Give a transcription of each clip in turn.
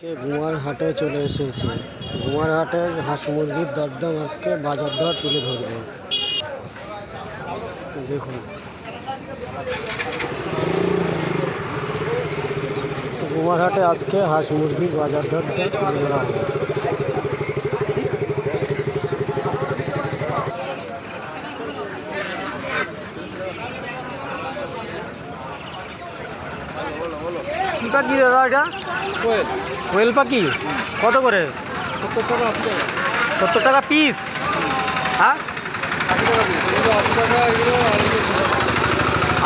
কে গুমার হাটে চলে এসেছি। গুমার হাটের হাঁস মুরগির দরদাম আজকে বাজার দর তুলে ধরব। দেখুন। গুয়ারহাটে আজকে হাঁস মুরগির বাজার দর তুলে ধরা হবে। কী পাখি দাদা এটা? কোয়েল। পাখি? কত করে? সত্তর টাকা পিস। হ্যাঁ?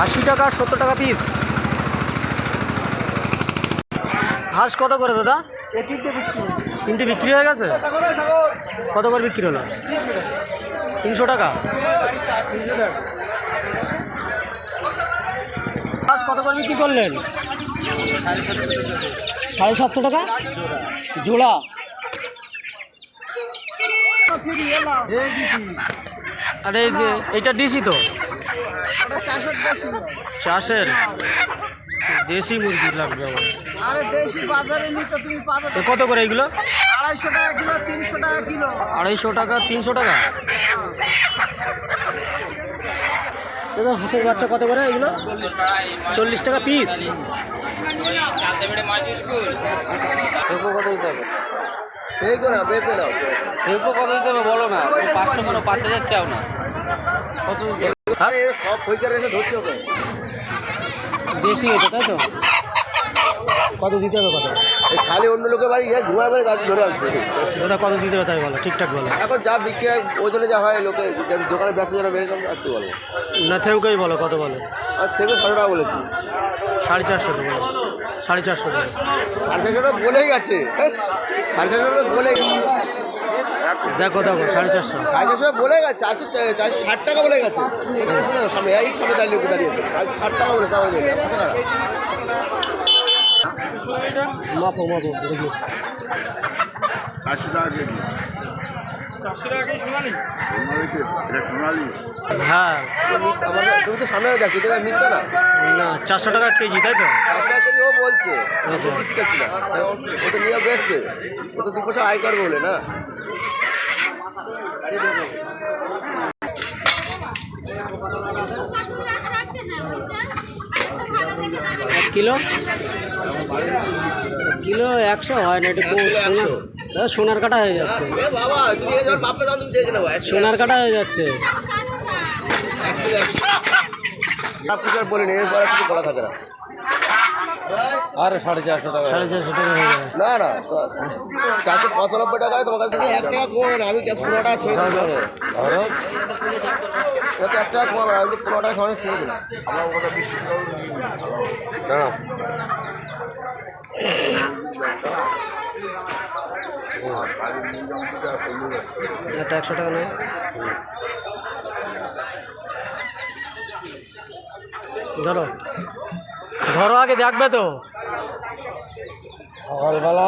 আশি টাকা সত্তর টাকা পিস। হাঁস কত করে দাদা? তিনটে বিক্রি হয়ে গেছে? কত করে বিক্রি হলো? তিনশো টাকা? হাঁস কত করে বিক্রি করলেন? সাড়ে সাতশো টাকা? জোড়া। আরে এই যে- এইটা ডিসি তো? চাষের? দেশি মুরগি লাগবে আমার। আরে দেশি বাজারে নিতে তুমি পাবে তো কত করে এইগুলো আড়াইশো টাকা কিলো তিনশো টাকা কিলো। আড়াইশো টাকা তিনশো টাকা? দাদা হাঁসের বাচ্চা কত করে এগুলো? চল্লিশ টাকা পিস কত দিতে হবে? কত দিতে হবে বলো না পাঁচশো কোনো পাঁচ হাজার চাও না। কত আরে সব এসে ধরতে হবে। দেশি এটা তাই তো? কত দিতে হবে কত? খালি অন্য লোকের বাড়ি গিয়ে ঘুমায় বাড়ি গাছ ধরে আনছে। দাদা কত দিতে হবে তাই বলো? ঠিকঠাক বলো। এখন যা বিক্রি হয় ওজনে যা হয় লোকে দোকানে বেচা যারা বেড়ে যাবে আর কি বলব? না থেউকেই বলো কত বলো? আর থেকে ছশো টাকা বলেছি। সাড়ে চারশো টাকা সাড়ে চারশো টাকা। সাড়ে চারশো টাকা বলেই গেছে। সাড়ে চারশো টাকা বলে দেখো দেখো সাড়ে চারশো। সাড়ে চারশো বলে গেছে চারশো চারশো ষাট টাকা বলে গেছে। সামনে এই সামনে দাঁড়িয়ে দাঁড়িয়েছে ষাট টাকা বলেছে আমাদের। মাপো মাপো দেখি টাকা কেজি এটা হ্যাঁ তুমি তো সামনে দেখি তো মিথ্যা না? না চারশো টাকা কেজি তাই তো? চারশো টাকা কেজি ও বলছে আচ্ছা। ও না ও তো নিয়ে বেসবে ও তো দু পয়সা আয় করবে বলে না? এক কিলো? কিলো একশো হয় না এটা এক কিলো একশো। দাদা সোনার কাটা হয়ে যাচ্ছে। সোনার কাটা হয়ে যাচ্ছে। একশো সব কিছু আর বলিনি? এরপরে কিছু বলা থাকে না। আরে সাড়ে চারশো টাকা সাড়ে চারশো টাকা হয়ে যাবে না না চারশো পঁচানব্বই টাকায় তোমার কাছে। এক টাকা কমে না আমি পনেরো টাকা ছেড়ে দিলাম। ধরো। এক টাকা কমে না আমি পনেরো টাকা সঙ্গে ছেড়ে দিলাম। নিয়ে একটা একশো টাকা নেই। ধরো। ধরো আগে দেখবে তো। সকালবেলা